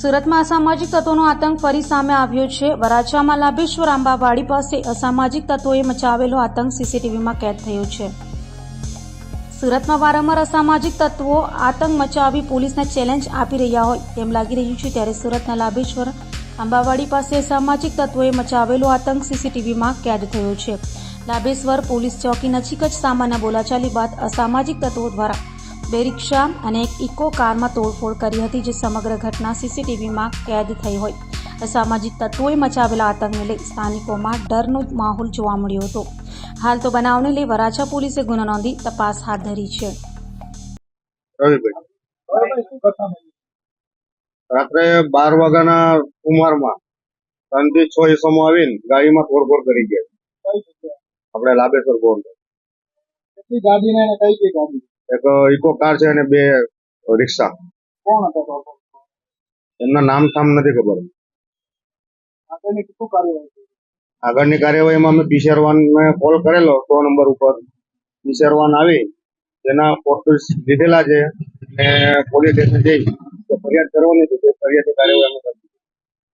સુરતમાં અસામાજિક તત્વોનો આતંક ફરી સામે આવ્યો છે. વરાછામાં લાભેશ્વર આંબાવાડી પાસે અસામાજિક તત્વોએ મચાવેલો આતંક સીસીટીવીમાં કેદ થયો છે. સુરતમાં વારંવાર અસામાજિક તત્વો આતંક મચાવી પોલીસને ચેલેન્જ આપી રહ્યા હોય તેમ લાગી રહ્યું છે ત્યારે સુરતના લાભેશ્વર આંબાવાડી પાસે અસામાજિક તત્વોએ મચાવેલો આતંક સીસીટીવીમાં કેદ થયો છે. લાભેશ્વર પોલીસ ચોકી નજીક જ સામાન્ય બોલાચાલી બાદ અસામાજિક તત્વો દ્વારા બે રિક્ષા અને એક ઇકો કારમાં તોડફોડ કરી હતી જે સમગ્ર ઘટના સીસીટીવીમાં કેદ થઈ હોય. અસામાજિક તત્વોએ મચાવેલા આતંકને લઈ સ્થાનિકોમાં ડરનો માહોલ જોવા મળ્યો હતો. હાલ તો બનાવને લઈ વરાછા પોલીસે ગુનો નોંધી તપાસ હાથ ધરી છે. રાત્રે બાર વાગ્યાના ઉંમરમાં ત્રણથી છ ઈસમો આવીને ગાડીમાં તોડફોડ કરી ગયા. આપણે લાબેશ્વર ગોળ કેટલી ગાડી ને કઈ કઈ ગાડી? એક ઇકો કાર છે અને બે રિક્ષા. કોણ હતા એમના નામ થામ નથી ખબર. આગળની કેટલું કાર્યવાહી આગળની કાર્યવાહીમાં અમે પીસીઆર ને કોલ કરેલો સો નંબર ઉપર. પીસીઆર વાન આવી તેના ફોટોસ લીધેલા છે ને પોલીસ સ્ટેશન જઈ ફરિયાદ કરવાની છે ફરિયાદ કાર્યવાહી